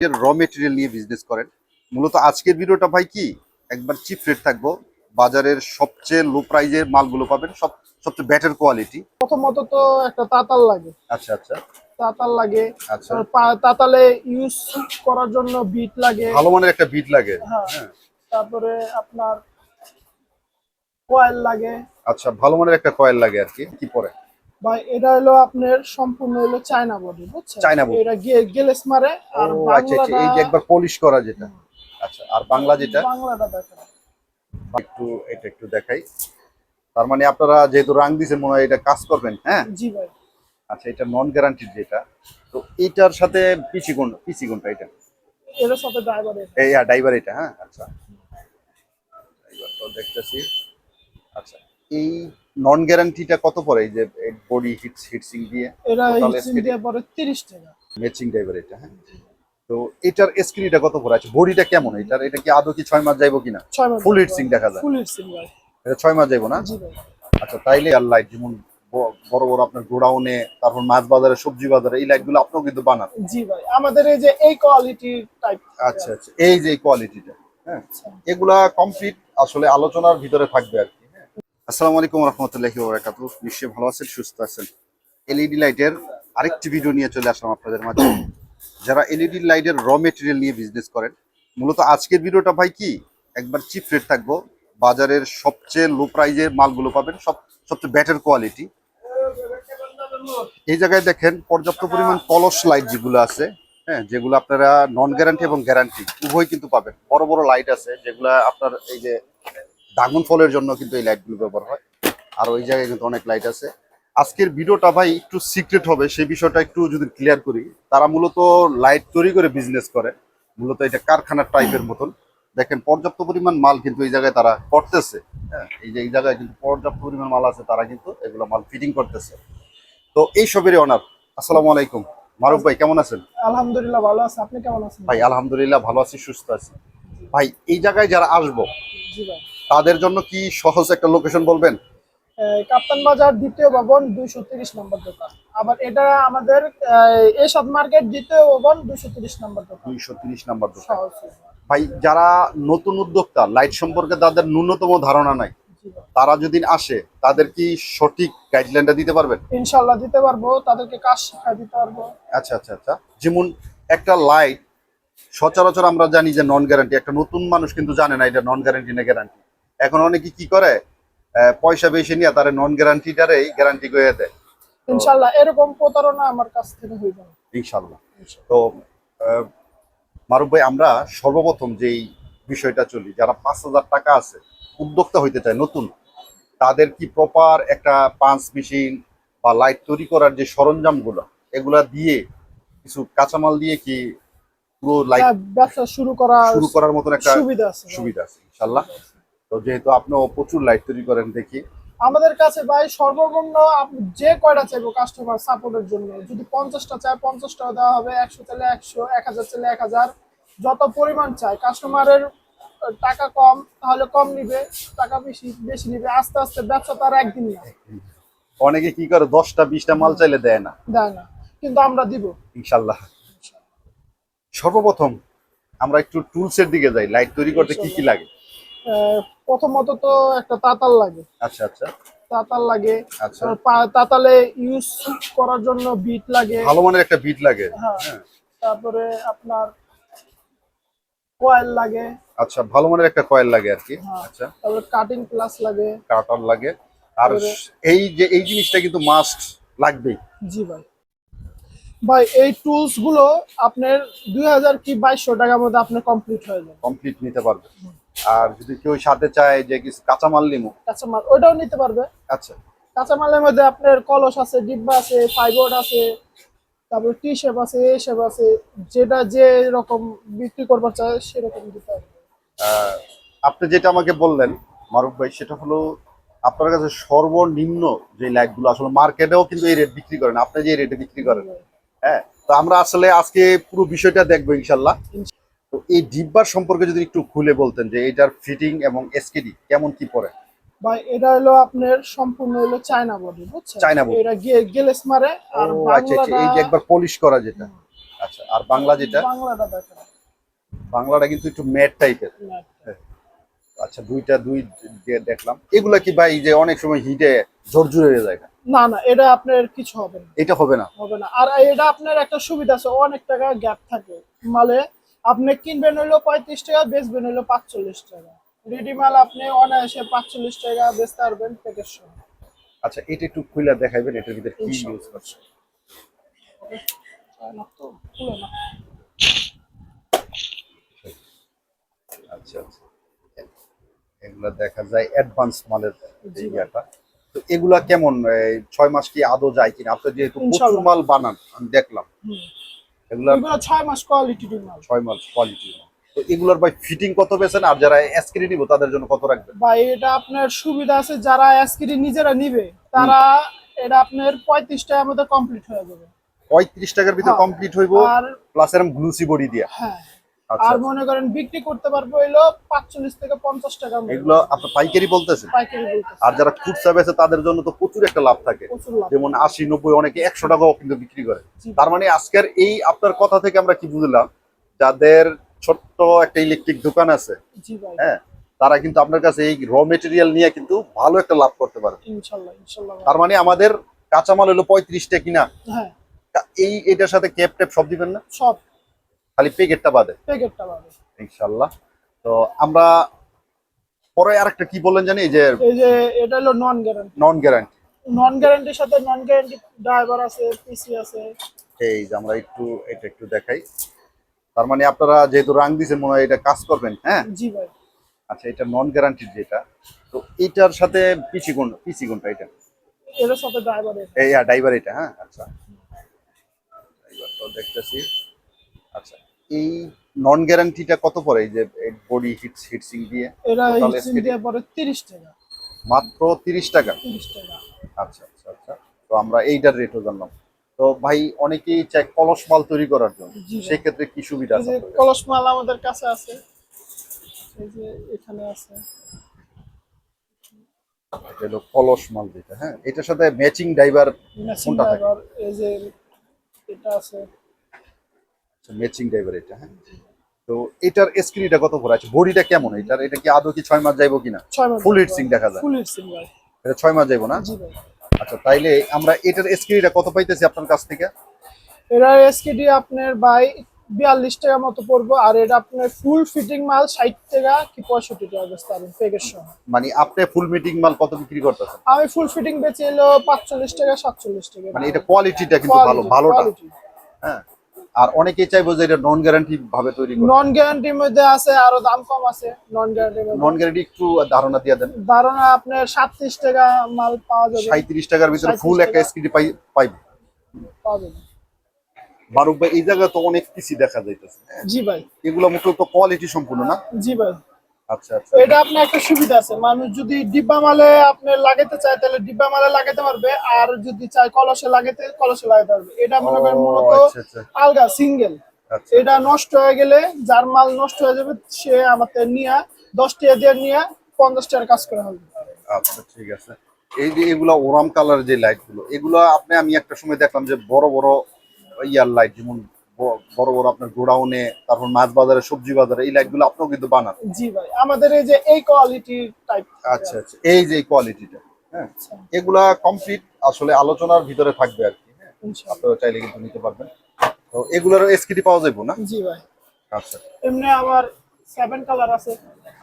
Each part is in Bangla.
এর র মেটেরিয়াল নিয়ে বিজনেস করেন। মূলত আজকের ভিডিওটা ভাই কি? একবার চিপ রেট থাকব বাজারের সবচেয়ে লো প্রাইজের মালগুলো পাবেন সব সবচেয়ে বেটার কোয়ালিটি প্রথমত তো একটা তাতাল লাগে। আচ্ছা আচ্ছা। তাতাল লাগে। আচ্ছা। তাতালে ইউজ করার জন্য বিট লাগে। ভালো মানের একটা বিট লাগে। হ্যাঁ। হ্যাঁ। তারপরে আপনার কয়েল লাগে। আচ্ছা ভালো মানের একটা কয়েল লাগে আর কি। কি পরে? বা এটা হলো আপনার সম্পূর্ণ হলো চায়না বডি বুঝছেন? China body। এটা গেলেস মারে আর আচ্ছা আচ্ছা এই যে একবার পলিশ করা যেটা। আচ্ছা আর বাংলা যেটা? বাংলাটা দেখেন। একটু এটা একটু দেখাই। তার মানে আপনারা যেহেতু রাং দিয়েছেন মনে হয় এটা কাজ করবেন হ্যাঁ? জি ভাই। আচ্ছা এটা নন গ্যারান্টিড যেটা। তো এটার সাথে পিসি কোন পিসি কোনটা এটা? এর সাথে ড্রাইভারের এই ড্রাইভার এটা হ্যাঁ? আচ্ছা। ড্রাইভার তো দেখতেছি। আচ্ছা এই নন গ্যারান্টিটা কত পড়ে? এই যে বডি হিটস হিটসিং দিয়ে Total হিটসিং দিয়ে পরে 30 টাকা। ম্যাচিং ড্রাইভার এটা হ্যাঁ। তো এটার স্ক্রিনটা কত পড়ে? আছে বডিটা কেমন? এটার এটা কি আদৌ কি ছয় মাস যাইবো কিনা? ফুল হিটসিং দেখা যায়। ফুল হিটসিং ভাই এটা ছয় মাস যাইবো না? জি ভাই। আচ্ছা তাইলে আর লাইট যেমন বড় বড় আপনার গোডাউনে তারপর মাছ বাজারে সবজি বাজারে এই লাইটগুলো আপনিও কিন্তু বানান। জি ভাই আমাদের এই যে এই কোয়ালিটি টাইপ আচ্ছা আচ্ছা এই যে কোয়ালিটিটা হ্যাঁ। এগুলা কমপ্লিট আসলে আলোচনার ভিতরে থাকবে আর কি। আসসালামু আলাইকুম রহমতুল্লাহি ওবরাকাতু নিশ্চয়ই ভালো আছেন, সুস্থ আছেন। এলইডি লাইটের আরেকটি ভিডিও নিয়ে চলে আসলাম আপনাদের মাঝে। যারা এলইডি লাইটের র মেটেরিয়াল নিয়ে বিজনেস করেন, মূলত আজকের ভিডিওটা ভাই কি? একবার চিপ রেট থাকব, বাজারের সবচেয়ে লো প্রাইজের মালগুলো পাবেন, সব, সবচেয়ে বেটার কোয়ালিটি এই জায়গায় দেখেন, পর্যাপ্ত পরিমাণ কলস লাইট যেগুলো আছে হ্যাঁ যেগুলো আপনারা নন গ্যারান্টি এবং গ্যারান্টি উভয় কিন্তু পাবেন। বড় বড় লাইট আছে, যেগুলো আপনার এই যে ড্রাগন ফলের জন্য কিন্তু এই লাইটগুলো ব্যবহার হয়। আর ওই জায়গায় কিন্তু অনেক লাইট আছে। আজকের ভিডিওটা ভাই একটু সিক্রেট হবে সেই বিষয়টা একটু যদি ক্লিয়ার করি। তারা মূলত লাইট তৈরি করে বিজনেস করে। মূলত এটা কারখানার টাইপের মতন। দেখেন পর্যাপ্ত পরিমাণ মাল কিন্তু এই জায়গায় তারা করতেছে। হ্যাঁ এই যে এই জায়গায় কিন্তু পর্যাপ্ত পরিমাণ মাল আছে তারা কিন্তু এগুলো মাল ফিটিং করতেছে। তো এই সবেরই অনার আসসালামু আলাইকুম। মারুফ ভাই কেমন আছেন? আলহামদুলিল্লাহ ভালো আছে। আপনি কেমন আছেন? ভাই আলহামদুলিল্লাহ ভালো আছি সুস্থ আছি। ভাই এই জায়গায় যারা আসব জি ভাই। তাদের জন্য কি সহজ একটা লোকেশন বলবেন? এই কাপ্তান বাজার দ্বিতীয় ভবন দুইশো তিরিশ নম্বর দোকান। আবার এটা আমাদের এসব মার্কেট দ্বিতীয় ভবন দুইশো তিরিশ নম্বর দোকান। দুইশো তিরিশ নাম্বার দোকান। ভাই যারা নতুন উদ্যোক্তা লাইট সম্পর্কে তাদের ন্যূনতম ধারণা নাই। তারা যদি আসে তাদের কি সঠিক গাইডলাইনটা দিতে পারবেন? ইনশাল্লাহ দিতে পারব তাদেরকে কাজ শেখা দিতে পারব। আচ্ছা আচ্ছা আচ্ছা। যেমন একটা লাইট সচরাচর আমরা জানি যে নন গ্যারান্টি একটা নতুন মানুষ কিন্তু জানে না এটা নন গ্যারান্টি না গ্যারান্টি এখন অনেকে কি করে? পয়সা বেশি নিয়ে তারা নন গ্যারান্টিটারেই গ্যারান্টি করে দেয়। ইনশাল্লাহ এরকম প্রতারণা আমার কাছ থেকে হইবে। ইনশাল্লাহ। তো মারুফ ভাই আমরা সর্বপ্রথম যেই বিষয়টা চলি যারা পাঁচ হাজার টাকা আছে উদ্যোক্তা হইতে চায় নতুন তাদের কি প্রপার একটা পাঞ্চ মেশিন বা লাইট তৈরি করার যে সরঞ্জামগুলো এগুলা দিয়ে কিছু কাঁচামাল দিয়ে কি পুরো লাইট হ্যাঁ, ব্যবসা শুরু করা শুরু করার মতন একটা সুবিধা আছে। সুবিধা আছে ইনশাল্লাহ। তো যেহেতু আপনিও প্রচুর লাইট তৈরি করেন দেখি। আমাদের কাছে ভাই সর্বনিম্ন যে কয়টা চাইব কাস্টমার সাপোর্টের জন্য যদি পঞ্চাশটা চায় পঞ্চাশটা দেওয়া হবে একশো চাইলে একশো এক হাজার চাইলে এক হাজার। যত পরিমাণ চায় কাস্টমারের টাকা কম তাহলে কম নিবে টাকা বেশি বেশি নিবে আস্তে আস্তে ব্যবসা তার একদিন না। অনেকে কি করে দশটা বিশটা মাল চাইলে দেয় না। দেয় না কিন্তু আমরা দিব। ইনশাল্লাহ। সর্বপ্রথম আমরা একটু টুলসের দিকে যাই লাইট তৈরি করতে কি কি লাগে? প্রথমত তো একটা তাতাল লাগে। আচ্ছা আচ্ছা। তাতাল লাগে। আচ্ছা। তাতালে ইউজ করার জন্য বিট লাগে। ভালো মানের একটা বিট লাগে। হ্যাঁ। হ্যাঁ। তারপরে আপনার কয়েল লাগে। আচ্ছা ভালো মানের একটা কয়েল লাগে আর কি। হ্যাঁ। আচ্ছা। তারপরে কাটিং প্লাস লাগে। কাটার লাগে। আর এই যে এই জিনিসটা কিন্তু মাস্ট লাগবেই। জি ভাই। ভাই এই টুলসগুলো আপনার দুই হাজার কি বাইশশো টাকার মধ্যে আপনার কমপ্লিট হয়ে যাবে। কমপ্লিট নিতে পারবে আর যদি কেউ সাথে চায় যে কিছু কাঁচামাল নিমু? কাঁচামাল ওইটাও নিতে পারবে। আচ্ছা। কাঁচামালের মধ্যে আপনার কলস আছে ডিব্বা আছে ফাইবোর্ড আছে তারপরে টি শেপ আছে এ শেপ আছে যেটা যে রকম বিক্রি করবার চায় সেরকম দিতে হবে আপনি যেটা আমাকে বললেন মারুফ ভাই সেটা হলো আপনার কাছে সর্বনিম্ন যে লাইটগুলো আসলে মার্কেটেও কিন্তু এই রেট বিক্রি করেন আপনি যে রেটে বিক্রি করেন। হ্যাঁ তো আমরা আসলে আজকে পুরো বিষয়টা দেখব ইনশাল্লাহ। তো এই ডিব্বার সম্পর্কে যদি একটু খুলে বলতেন যে এটার ফিটিং এবং এসকেডি কেমন কি পড়ে ভাই এটা হলো আপনার সম্পূর্ণ হলো চায়না বডি বুঝছেন? China body। এটা গেলেস মারে আর আচ্ছা আচ্ছা এই যে একবার পলিশ করা যেটা। আচ্ছা আর বাংলা যেটা? বাংলাটা দেখেন। বাংলাটা কিন্তু একটু ম্যাট টাইপের আচ্ছা দুইটা দুই দেখলাম। এগুলা কি ভাই যে অনেক সময় হিটে জর্জুরে হয়ে যায়? না? না না এটা আপনার কিছু হবে না। এটা হবে না? হবে না। আর এটা আপনার একটা সুবিধা আছে অনেক টাকা গ্যাপ থাকে। মালে আপনি কিনবেন হইল পঁয়ত্রিশ টাকা বেচবেন হইল পাঁচচল্লিশ টাকা। রেডি মাল আপনি অনায়াসে পাঁচচল্লিশ টাকা বেচতে পারবেন প্যাকেট সহ। আচ্ছা এটা একটু খুলে দেখাইবেন এটার ভিতরে কি ইউজ করছে? আচ্ছা আচ্ছা। এগুলা দেখা যায় অ্যাডভান্স মালের ইয়াটা। তো এগুলা কেমন এই ছয় মাস কি আদৌ যায় কিনা? আপনি যেহেতু প্রচুর মাল বানান আমি দেখলাম। এগুলা এগুলো ছয় মাস কোয়ালিটি মাস কোয়ালিটি তো এগুলোর ভাই ফিটিং কত আর যারা নিব তাদের জন্য কত রাখবেন? এটা আপনার সুবিধা আছে যারা নিজেরা নিবে তারা এটা আপনার পঁয়ত্রিশ টাকার মধ্যে কমপ্লিট হয়ে যাবে। পঁয়ত্রিশ টাকার ভিতরে হ্যাঁ। কমপ্লিট হইব আর প্লাস এরকম গ্লুসি বডি দিয়া। হ্যাঁ। আর মনে করেন বিক্রি করতে পারব হইল পাঁচচল্লিশ থেকে পঞ্চাশ টাকা এগুলো আপনার পাইকারি বলতেছেন? পাইকারি বলতেছে। আর যারা খুচরা বেচে তাদের জন্য তো প্রচুর একটা লাভ থাকে। যেমন আশি নব্বই অনেকে একশো টাকাও কিন্তু বিক্রি করে। তার মানে আজকের এই আপনার কথা থেকে আমরা কি বুঝলাম যাদের ছোট্ট একটা ইলেকট্রিক দোকান আছে হ্যাঁ তারা কিন্তু আপনার কাছে এই র মেটেরিয়াল নিয়ে কিন্তু ভালো একটা লাভ করতে পারে। তার মানে আমাদের কাঁচামাল হলো পঁয়ত্রিশটা কিনা? হ্যাঁ। এই এটার সাথে ক্যাপ ট্যাপ সব দিবেন না? সব। খালি প্যাকেটটা বাদে। প্যাকেটটা পাবে ইনশাল্লাহ তো আমরা পরে আরেকটা কি বললেন জানি এই যে এই যে এটা হলো নন গ্যারান্টি নন গ্যারান্টি নন গ্যারান্টির সাথে নন গ্যারান্টি ড্রাইভার আছে পিসি আছে। এই যে আমরা একটু এটা একটু দেখাই। তার মানে আপনারা যেহেতু রাং দিয়েছেন মনে হয় এটা কাজ করবেন হ্যাঁ? জি ভাই। আচ্ছা এটা নন গ্যারান্টিড যেটা তো এটার সাথে পিসি কোন পিসি কোনটা এটা? এটার সাথে ড্রাইভার এই ড্রাইভার এটা হ্যাঁ আচ্ছা। ড্রাইভার তো দেখতেছি। আচ্ছা এই নন গ্যারান্টিটা কত পড়ে? এই যে বডি হিটস হিটসিং দিয়ে এটা হিটসিং দিয়ে পরে তিরিশ টাকা। মাত্র তিরিশ টাকা? তিরিশ টাকা। আচ্ছা আচ্ছা আচ্ছা। তো আমরা এইটার রেটও জানলাম। তো ভাই অনেকেই চায় কলস মাল তৈরি করার জন্য। জি ভাই। সেক্ষেত্রে কি সুবিধা আছে কলস মাল আমাদের কাছে আছে। এই যে এখানে আছে। এটা হলো কলস মাল যেটা হ্যাঁ? এটার সাথে ম্যাচিং ড্রাইভার কোনটা থাকে? এই যে এটা আছে। ম্যাচিং ড্রাইভার এটা হ্যাঁ? তো এটার স্ক্রিনটা কত পড়ে আছে বডিটা কেমন? এটার এটা কি আদৌ কি ছয় মাস যাইবো কিনা? মাস Full heatsink দেখা যায়। ফুল হিটসিং ভাই এটা ছয় মাস যাইবো না? আচ্ছা তাইলে আমরা এটার স্ক্রিনটা কত পাইতেছি আপনার কাছ থেকে? এটা এসকেডি আপনার বাই বিয়াল্লিশ টাকা মতো পড়ব আর এটা আপনার ফুল ফিটিং মাল ষাট টাকা কি পঁয়ষট্টি টাকা বেচতে পারবেন প্যাকের সহ। মানে আপনি ফুল মিটিং মাল কত বিক্রি করতেছেন? আমি ফুল ফিটিং বেচে এলো পাঁচচল্লিশ টাকা সাতচল্লিশ টাকা। মানে এটা কোয়ালিটিটা কিন্তু ভালো ভালোটা। হ্যাঁ। আর অনেকেই চাইব যে এটা নন গ্যারান্টি ভাবে তৈরি নন গ্যারান্টির মধ্যে আছে আরও দাম কম আছে নন গ্যারান্টি নন গ্যারান্টি একটু ধারণা দিয়ে দেন। ধারণা আপনার সাতত্রিশ টাকা মাল পাওয়া যাবে। সাঁত্রিশ টাকার ভিতরে ফুল একটা এসকিডি পাই পাই পাইবে। পাওয়া যাবে। বারুক ভাই এই জায়গা তো অনেক কিছু দেখা যাইতেছে। জি ভাই। এগুলো মূলত কোয়ালিটি সম্পূর্ণ না? জি ভাই। এটা আপনার একটা সুবিধা আছে। মানুষ যদি ডিব্বা মালে আপনি লাগাতে চায় তাহলে ডিব্বা মালে লাগাতে পারবে। আর যদি চায় কলসে লাগাতে কলসে লাগাতে পারবে। এটা মনে করেন মূলত আচ্ছা আচ্ছা। আলগা সিঙ্গেল। আচ্ছা। এটা নষ্ট হয়ে গেলে যার মাল নষ্ট হয়ে যাবে সে আমাদের নিয়ে দশ টাকা দিয়ে নিয়ে পঞ্চাশ টাকার কাজ করা হবে। আচ্ছা ঠিক আছে। এই যে এগুলা ওরাম কালার যে লাইটগুলো এগুলো আপনি আমি একটা সময় দেখলাম যে বড় বড় ইয়ার লাইট যেমন বড় বড় আপনার গোডাউনে তারপর মাছ বাজারে সবজি বাজারে এই লাইটগুলো আপনিও কিন্তু বানান। জি ভাই আমাদের এই যে এই কোয়ালিটি টাইপ আচ্ছা আচ্ছা এই যে কোয়ালিটিটা হ্যাঁ? এগুলা কমপ্লিট আসলে আলোচনার ভিতরে থাকবে আর কি হ্যাঁ? আপনারা চাইলে কিন্তু নিতে পারবেন। তো এগুলোর এসকিটি পাওয়া যাবে না? জি ভাই। আচ্ছা। এমনি আমার সেভেন কালার আছে।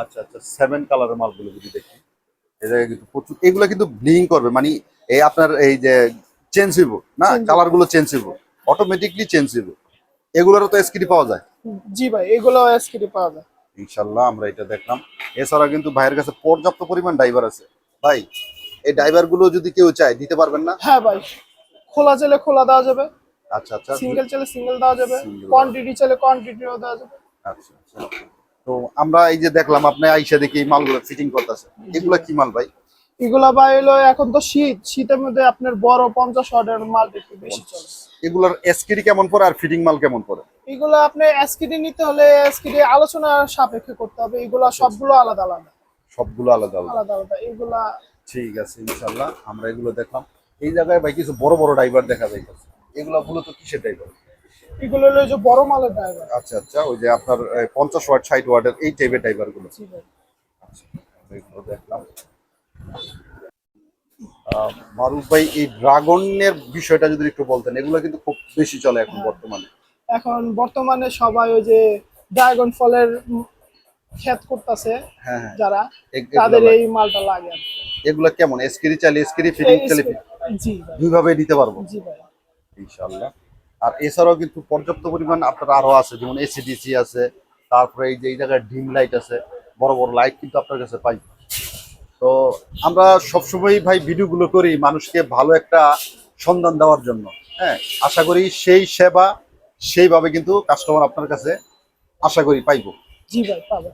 আচ্ছা আচ্ছা সেভেন কালারের মালগুলো যদি দেখি এই জায়গায় কিন্তু প্রচুর এগুলো কিন্তু ব্লিং করবে মানে এই আপনার এই যে চেঞ্জ হইব না? Change কালারগুলো চেঞ্জ হইব অটোমেটিকলি চেঞ্জ হইব। এগুলোরও তো এসকিটি পাওয়া যায়? জি ভাই এগুলো এসকেডি পাওয়া যায়। ইনশাল্লাহ আমরা এটা দেখলাম। এছাড়া কিন্তু ভাইয়ের কাছে পর্যাপ্ত পরিমাণ ড্রাইভার আছে। ভাই এই ড্রাইভারগুলো যদি কেউ চায় দিতে পারবেন না? হ্যাঁ ভাই খোলা চাইলে খোলা দেওয়া যাবে। আচ্ছা আচ্ছা। সিঙ্গেল চাইলে সিঙ্গেল দেওয়া যাবে। কোয়ান্টিটি চাইলে কোয়ান্টিটিও দেওয়া যাবে। আচ্ছা আচ্ছা। তো আমরা এই যে দেখলাম আপনি আইসা দেখি এই মালগুলো ফিটিং করতেছে। এগুলা কি মাল ভাই? এগুলা ভাই হলো এখন তো শীত শীতের মধ্যে আপনার বড় পঞ্চাশ অর্ডার মাল একটু বেশি চলে এগুলার এসকিটি কেমন পড়ে আর ফিটিং মাল কেমন পড়ে? এগুলো আপনি এসকিডি নিতে হলে এসকিডি আলোচনা সাপেক্ষে করতে হবে। এগুলা সবগুলো আলাদা আলাদা। সবগুলো আলাদা আলাদা। আলাদা আলাদা। এগুলা ঠিক আছে ইনশাল্লাহ আমরা এগুলো দেখলাম। এই জায়গায় ভাই কিছু বড় বড় ড্রাইভার দেখা যাইতেছে। এগুলো মূলত কিসের ড্রাইভার এগুলো হলো যে বড় মালের ড্রাইভার আচ্ছা আচ্ছা ওই যে আপনার পঞ্চাশ ওয়াট ষাট ওয়াটের এই টাইপের ড্রাইভারগুলো। ভাই। এগুলো দেখলাম। মারুফ ভাই এই ড্রাগনের বিষয়টা যদি একটু বলতেন এগুলো কিন্তু খুব বেশি চলে এখন বর্তমানে। এখন বর্তমানে সবাই ওই যে ড্রাগন ফলের ক্ষেত করতেছে হ্যাঁ হ্যাঁ। যারা তাদের এই মালটা লাগে এগুলো কেমন? এসকিরি চাইলে এসকিরি ফিটিং এই জি দুইভাবে নিতে পারব? জি ভাই। ইনশাল্লাহ আর এছাড়াও কিন্তু পর্যাপ্ত পরিমাণ আপনার আরও আছে যেমন এসিডিসি আছে তারপরে এই যে এই জায়গায় ডিম লাইট আছে বড় বড় লাইট কিন্তু আপনার কাছে পাই। তো আমরা সবসময় ভাই ভিডিওগুলো করি মানুষকে ভালো একটা সন্ধান দেওয়ার জন্য। হ্যাঁ আশা করি সেই সেবা সেইভাবে কিন্তু কাস্টমার আপনার কাছে আশা করি পাইবো। জি ভাই পাবে।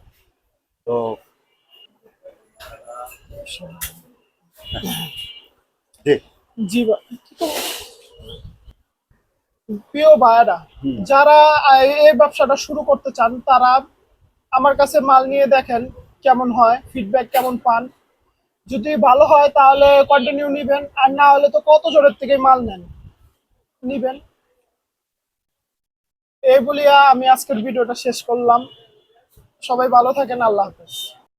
তো জি। জি ভাই। প্রিয় যারা এই ব্যবসাটা শুরু করতে চান তারা আমার কাছে মাল নিয়ে দেখেন কেমন হয় ফিডব্যাক কেমন পান। যদি ভালো হয় তাহলে কন্টিনিউ নিবেন, আর না হলে তো কত জোরের থেকে মাল নেন। নিবেন। এই বলিয়া আমি আজকের ভিডিওটা শেষ করলাম। সবাই ভালো থাকেন, আল্লাহ হাফেজ।